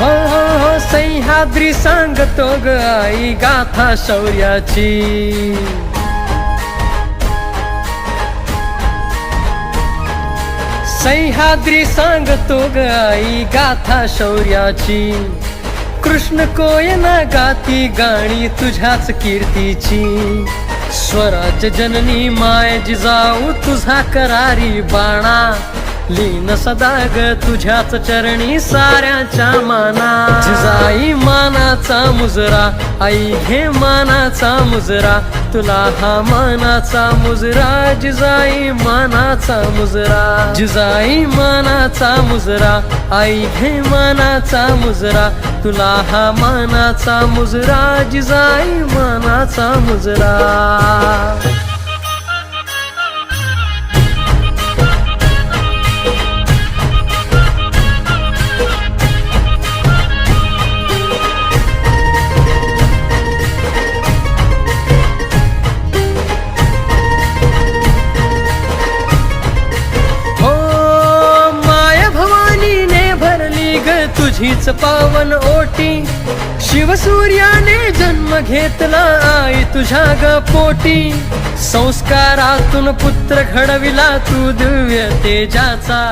हो, हो, हो, सह्याद्री सांगतो ग आई गाथा शौर्याची. सह्याद्री सांगतो ग आई गाथा शौर्याची. कृष्ण कोयना गाती गाणी तुझ्याच कीर्तीची. स्वराज जननी माय जिजाऊ तुझा करारी बाणा. लीन सदा ग तुझ्याच चरणी साऱ्याच्या माना. जिजाई मानाचा मुजरा आई घे मानाचा मुजरा. तुला हा मानाचा मुजरा जिजाई मानाचा मुजरा. जिजाई मानाचा मुजरा आई घे मानाचा मुजरा. तुला हा मानाचा मुजरा जिजाई मानाचा मुजरा. तुझीच पावन ओटी. शिवसूर्याने जन्म घेतला आई तुझ्या ग पोटी. संस्कारातून पुत्र घडविला तू दिव्य तेजाचा.